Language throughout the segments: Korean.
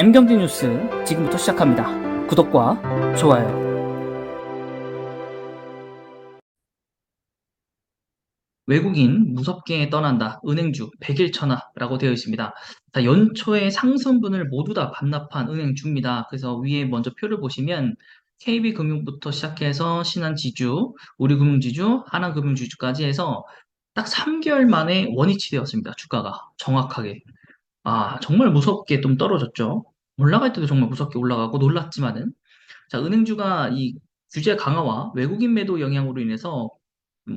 M경제 뉴스 지금부터 시작합니다. 구독과 좋아요. 외국인 무섭게 떠난다. 은행주 100일 천하라고 되어 있습니다. 자, 연초에 상승분을 모두 다 반납한 은행주입니다. 그래서 위에 먼저 표를 보시면 KB금융부터 시작해서 신한지주, 우리금융지주, 하나금융지주까지 해서 딱 3개월 만에 원위치 되었습니다. 주가가 정확하게. 아, 정말 무섭게 좀 떨어졌죠. 올라갈 때도 정말 무섭게 올라가고 놀랐지만은. 자, 은행주가 이 규제 강화와 외국인 매도 영향으로 인해서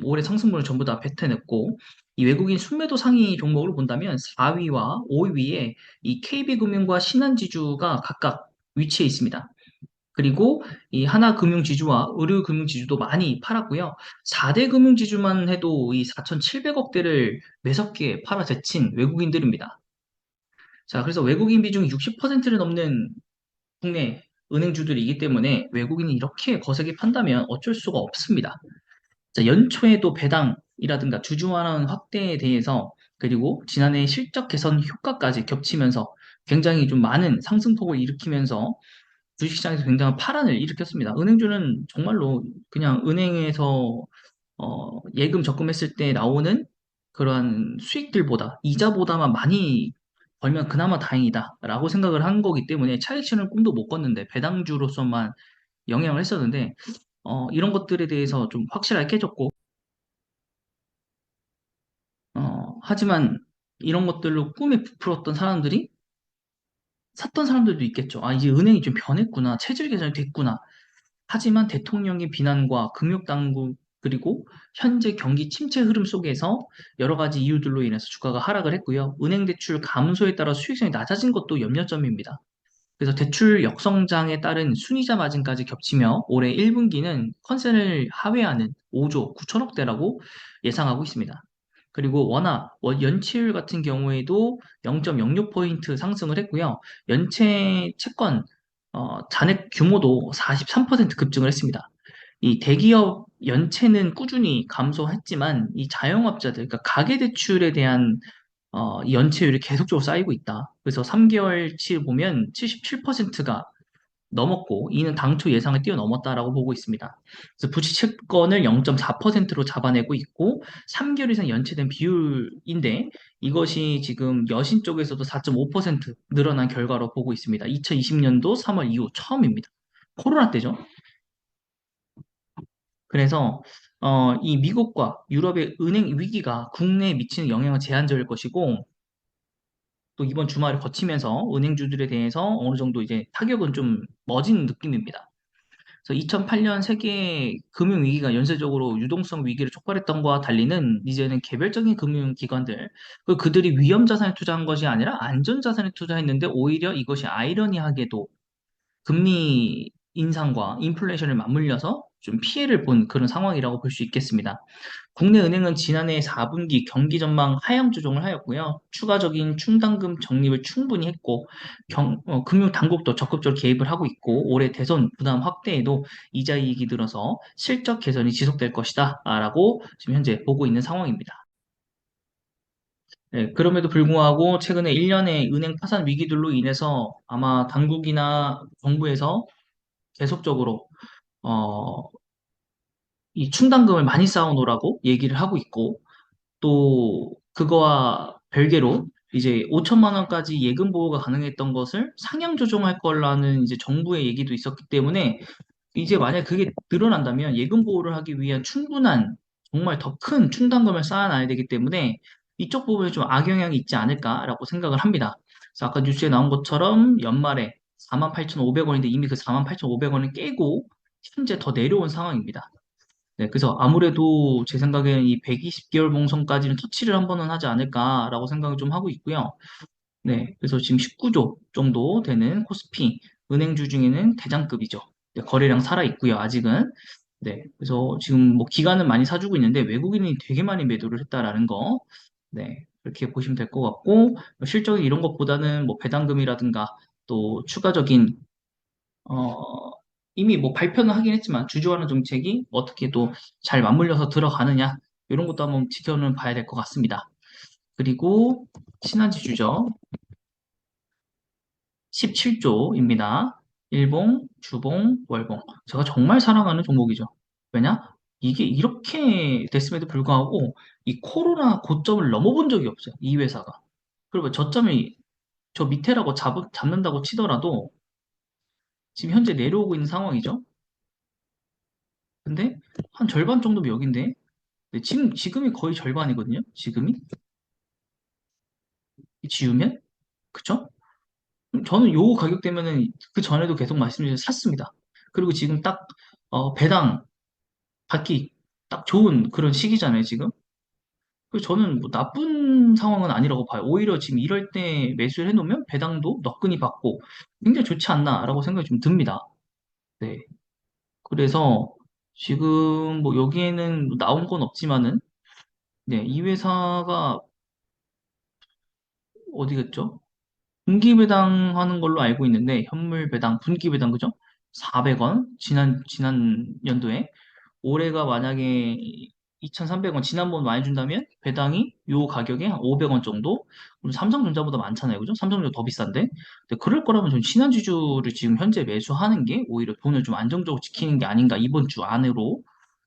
올해 상승분을 전부 다 뱉어냈고, 이 외국인 순매도 상위 종목을 본다면 4위와 5위에 이 KB금융과 신한지주가 각각 위치해 있습니다. 그리고 이 하나금융지주와 의료금융지주도 많이 팔았고요. 4대 금융지주만 해도 이 4,700억대를 매섭게 팔아제친 외국인들입니다. 자, 그래서 외국인 비중이 60%를 넘는 국내 은행주들이기 때문에 외국인이 이렇게 거세게 판다면 어쩔 수가 없습니다. 자, 연초에도 배당이라든가 주주 완화 확대에 대해서 그리고 지난해 실적 개선 효과까지 겹치면서 굉장히 좀 많은 상승폭을 일으키면서 주식시장에서 굉장한 파란을 일으켰습니다. 은행주는 정말로 그냥 은행에서 어, 예금 적금했을 때 나오는 그러한 수익들보다 이자보다만 많이 벌면 그나마 다행이다라고 생각을 한 거기 때문에 차익실현 꿈도 못 꿨는데 배당주로서만 영향을 했었는데 어, 이런 것들에 대해서 좀 확실하게 깨졌고 어, 하지만 이런 것들로 꿈에 부풀었던 사람들이 샀던 사람들도 있겠죠. 아, 이제 은행이 좀 변했구나. 체질 개선이 됐구나. 하지만 대통령의 비난과 금융당국 그리고 현재 경기 침체 흐름 속에서 여러 가지 이유들로 인해서 주가가 하락을 했고요. 은행 대출 감소에 따라 수익성이 낮아진 것도 염려점입니다. 그래서 대출 역성장에 따른 순이자 마진까지 겹치며 올해 1분기는 컨센을 하회하는 5조 9천억 대라고 예상하고 있습니다. 그리고 원화 원- 연체율 같은 경우에도 0.06포인트 상승을 했고요. 연체 채권 어, 잔액 규모도 43% 급증을 했습니다. 이 대기업 연체는 꾸준히 감소했지만 이 자영업자들, 그러니까 가계대출에 대한 어, 이 연체율이 계속적으로 쌓이고 있다. 그래서 3개월치 보면 77%가 넘었고, 이는 당초 예상을 뛰어넘었다라고 보고 있습니다. 그래서 부채 채권을 0.4%로 잡아내고 있고, 3개월 이상 연체된 비율인데, 이것이 지금 여신 쪽에서도 4.5% 늘어난 결과로 보고 있습니다. 2020년도 3월 이후 처음입니다. 코로나 때죠. 그래서 어, 이 미국과 유럽의 은행 위기가 국내에 미치는 영향은 제한적일 것이고, 또 이번 주말을 거치면서 은행주들에 대해서 어느 정도 이제 타격은 좀 멎은 느낌입니다. 그래서 2008년 세계 금융 위기가 연쇄적으로 유동성 위기를 촉발했던 것과 달리는 이제는 개별적인 금융 기관들 그 그들이 위험 자산에 투자한 것이 아니라 안전 자산에 투자했는데 오히려 이것이 아이러니하게도 금리 인상과 인플레이션을 맞물려서 좀 피해를 본 그런 상황이라고 볼 수 있겠습니다. 국내 은행은 지난해 4분기 경기 전망 하향 조정을 하였고요. 추가적인 충당금 적립을 충분히 했고, 경, 어, 금융 당국도 적극적으로 개입을 하고 있고, 올해 대선 부담 확대에도 이자 이익이 들어서 실적 개선이 지속될 것이다. 라고 지금 현재 보고 있는 상황입니다. 네, 그럼에도 불구하고 최근에 1년의 은행 파산 위기들로 인해서 아마 당국이나 정부에서 계속적으로 어, 이 충당금을 많이 쌓아놓으라고 얘기를 하고 있고 또 그거와 별개로 이제 5천만 원까지 예금 보호가 가능했던 것을 상향 조정할 거라는 이제 정부의 얘기도 있었기 때문에 이제 만약 그게 늘어난다면 예금 보호를 하기 위한 충분한 정말 더 큰 충당금을 쌓아놔야 되기 때문에 이쪽 부분에 좀 악영향이 있지 않을까라고 생각을 합니다. 그래서 아까 뉴스에 나온 것처럼 연말에 48,500원인데 이미 그 48,500원을 깨고 현재 더 내려온 상황입니다. 네, 그래서 아무래도 제 생각에는 이 120개월 봉선까지는 터치를 한 번은 하지 않을까라고 생각을 좀 하고 있고요. 네, 그래서 지금 19조 정도 되는 코스피 은행주 중에는 대장급이죠. 네, 거래량 살아 있고요, 아직은. 네, 그래서 지금 뭐 기관은 많이 사주고 있는데 외국인이 되게 많이 매도를 했다라는 거. 네, 그렇게 보시면 될 것 같고 실적이 이런 것보다는 뭐 배당금이라든가 또 추가적인 어, 이미 뭐 발표는 하긴 했지만 주주환원 정책이 어떻게 또 잘 맞물려서 들어가느냐 이런 것도 한번 지켜는 봐야 될 것 같습니다. 그리고 신한지 주죠. 17조입니다. 일봉, 주봉, 월봉. 제가 정말 사랑하는 종목이죠. 왜냐? 이게 이렇게 됐음에도 불구하고 이 코로나 고점을 넘어본 적이 없어요. 이 회사가. 그리고 저점이 저 밑에라고 잡, 잡는다고 치더라도 지금 현재 내려오고 있는 상황이죠. 근데 한 절반 정도면 여긴데 네, 지금 지금이 거의 절반이거든요. 지금이 지우면 그쵸? 저는 요 가격대면은 그 전에도 계속 말씀드린 샀습니다. 그리고 지금 딱 어, 배당 받기 딱 좋은 그런 시기잖아요, 지금. 저는 뭐 나쁜 상황은 아니라고 봐요. 오히려 지금 이럴 때 매수를 해놓으면 배당도 너끈히 받고 굉장히 좋지 않나라고 생각이 좀 듭니다. 네. 그래서 지금 뭐 여기에는 뭐 나온 건 없지만은 네, 이 회사가 어디겠죠? 분기 배당하는 걸로 알고 있는데 현물 배당, 분기 배당 그죠? 400원 지난 지난 연도에 올해가 만약에 2,300원 지난번 많이 준다면 배당이 요 가격에 한 500원 정도? 삼성전자보다 많잖아요. 그죠? 삼성전자 더 비싼데. 근데 그럴 거라면 좀 신한지주를 지금 현재 매수하는 게 오히려 돈을 좀 안정적으로 지키는 게 아닌가 이번 주 안으로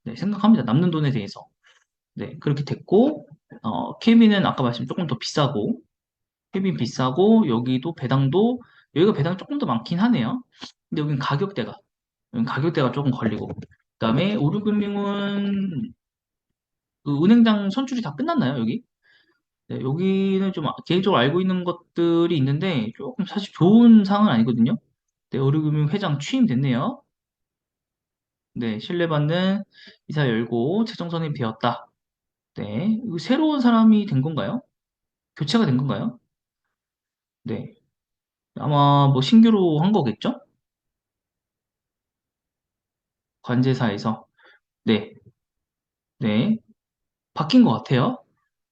네, 생각합니다. 남는 돈에 대해서. 네, 그렇게 됐고 어, 케미는 아까 말씀 조금 더 비싸고 캡이 비싸고 여기도 배당도 여기가 배당 조금 더 많긴 하네요. 근데 여긴 가격대가 여긴 가격대가 조금 걸리고 그 다음에 오류금융은 그 은행장 선출이 다 끝났나요 여기? 네, 여기는 좀 개인적으로 알고 있는 것들이 있는데 조금 사실 좋은 상황은 아니거든요. 네, 오류금융 회장 취임됐네요. 네, 신뢰받는 이사 열고 최종 선임이 되었다. 네, 새로운 사람이 된 건가요? 교체가 된 건가요? 네, 아마 뭐 신규로 한 거겠죠? 관제사에서. 네, 네, 바뀐 것 같아요.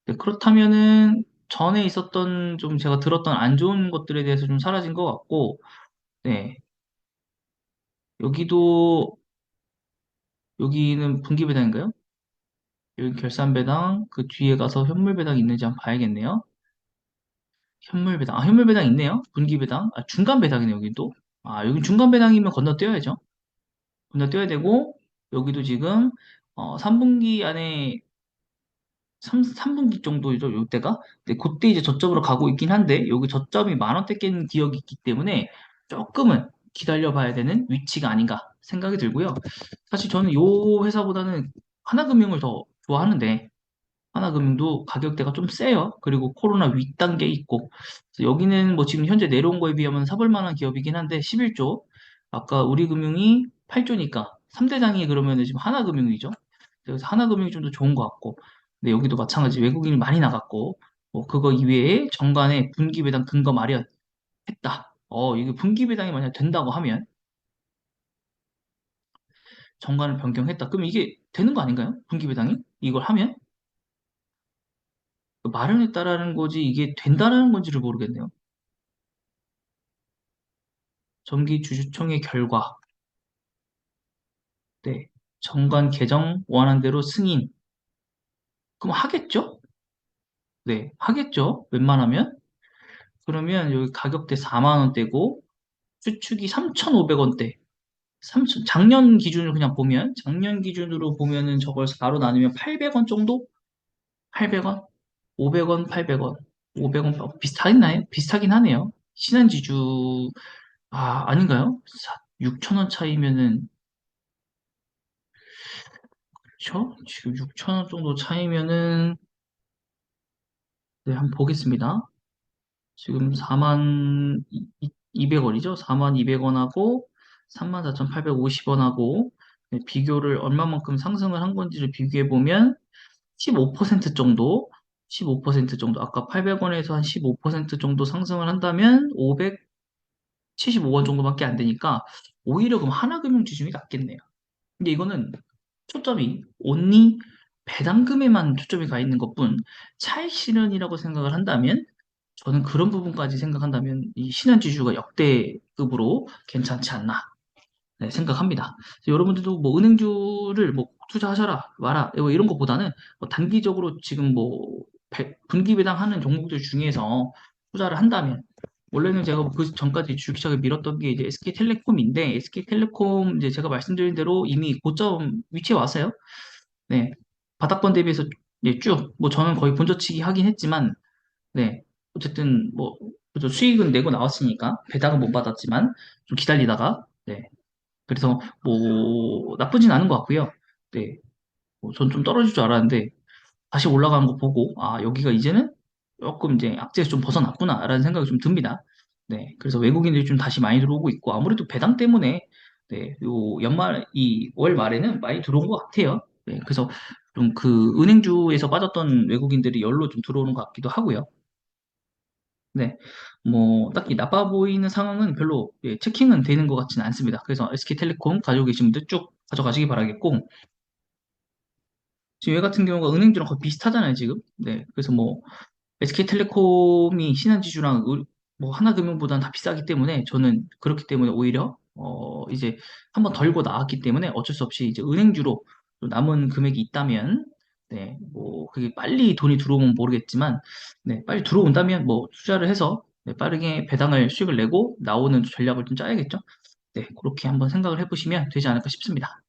네, 그렇다면은 전에 있었던 좀 제가 들었던 안 좋은 것들에 대해서 좀 사라진 것 같고, 네, 여기도, 여기는 분기 배당인가요? 여기 결산 배당, 그 뒤에 가서 현물 배당 있는지 한번 봐야겠네요. 현물 배당, 아, 현물 배당 있네요. 분기 배당, 아, 중간 배당이네요, 여기도. 아, 여기 중간 배당이면 건너뛰어야죠. 건너뛰어야 되고, 여기도 지금, 어, 3분기 안에 3, 삼분기 정도죠, 요때가. 근데 그때 이제 저점으로 가고 있긴 한데, 여기 저점이 만 원대 깬 기억이 있기 때문에 조금은 기다려 봐야 되는 위치가 아닌가 생각이 들고요. 사실 저는 요 회사보다는 하나금융을 더 좋아하는데, 하나금융도 가격대가 좀 세요. 그리고 코로나 윗단계에 있고, 여기는 뭐 지금 현재 내려온 거에 비하면 사볼 만한 기업이긴 한데, 11조. 아까 우리금융이 8조니까 3대장이 그러면 지금 하나금융이죠. 그래서 하나금융이 좀 더 좋은 것 같고, 근데 여기도 마찬가지 외국인이 많이 나갔고, 뭐 그거 이외에 정관에 분기배당 근거 마련했다. 어, 이게 분기배당이 만약 된다고 하면 정관을 변경했다. 그럼 이게 되는 거 아닌가요? 분기배당이? 이걸 하면? 마련했다라는 거지 이게 된다라는 건지를 모르겠네요. 정기 주주총회 결과. 네. 정관 개정 원한 대로 승인. 그럼 하겠죠? 네. 하겠죠? 웬만하면? 그러면 여기 가격대 4만 원대고 추축이 3,500원대. 3천, 작년 기준으로 그냥 보면, 작년 기준으로 보면은 저걸 4로 나누면 800원 정도? 800원? 500원, 800원. 500원, 비슷하긴 나요? 비슷하긴 하네요. 신한지주, 아, 아닌가요? 6천원 차이면은, 그쵸? 지금 6천원 정도 차이면은, 네, 한번 보겠습니다. 지금 4만 200원이죠? 4만 200원하고 34,850원하고 비교를 얼마만큼 상승을 한 건지를 비교해 보면 15% 정도, 15% 정도, 아까 800원에서 한 15% 정도 상승을 한다면 575원 정도밖에 안 되니까 오히려 그럼 하나금융 지준이 낫겠네요. 근데 이거는 초점이 온리 배당금에만 초점이 가 있는 것뿐 차익 실현이라고 생각을 한다면 저는 그런 부분까지 생각한다면 이 신한지주가 역대급으로 괜찮지 않나 네, 생각합니다. 여러분들도 뭐 은행주를 뭐 투자하셔라 마라 뭐 이런 것보다는 뭐 단기적으로 지금 뭐 배- 분기 배당하는 종목들 중에서 투자를 한다면 원래는 제가 그 전까지 주식시장을 밀었던 게 이제 SK텔레콤인데, SK텔레콤 이제 제가 말씀드린 대로 이미 고점 위치에 왔어요. 네. 바닥권 대비해서 예, 쭉, 뭐 저는 거의 본저치기 하긴 했지만, 네. 어쨌든 뭐. 수익은 내고 나왔으니까, 배당은 못 받았지만, 좀 기다리다가, 네. 그래서 뭐, 나쁘진 않은 것 같고요. 네. 뭐, 떨어질 줄 알았는데, 다시 올라가는 거 보고, 아, 여기가 이제는 조금 이제 악재에서 좀 벗어났구나라는 생각이 좀 듭니다. 네. 그래서 외국인들이 좀 다시 많이 들어오고 있고, 아무래도 배당 때문에, 네. 요 연말, 이 월 말에는 많이 들어온 것 같아요. 네. 그래서 좀 그 은행주에서 빠졌던 외국인들이 열로 좀 들어오는 것 같기도 하고요. 네. 뭐, 딱히 나빠 보이는 상황은 별로, 예, 체킹은 되는 것 같지는 않습니다. 그래서 SK텔레콤 가지고 계신 분들 쭉 가져가시기 바라겠고, 지금 얘 같은 경우가 은행주랑 거의 비슷하잖아요, 지금. 네. 그래서 뭐, SK텔레콤이 신한지주랑 의- 뭐 하나금융보다는 다 비싸기 때문에 저는 그렇기 때문에 오히려 어 이제 한번 덜고 나왔기 때문에 어쩔 수 없이 이제 은행주로 또 남은 금액이 있다면 네, 뭐 그게 빨리 돈이 들어오면 모르겠지만 네, 빨리 들어온다면 뭐 투자를 해서 네, 빠르게 배당을 수익을 내고 나오는 전략을 좀 짜야겠죠. 네, 그렇게 한번 생각을 해보시면 되지 않을까 싶습니다.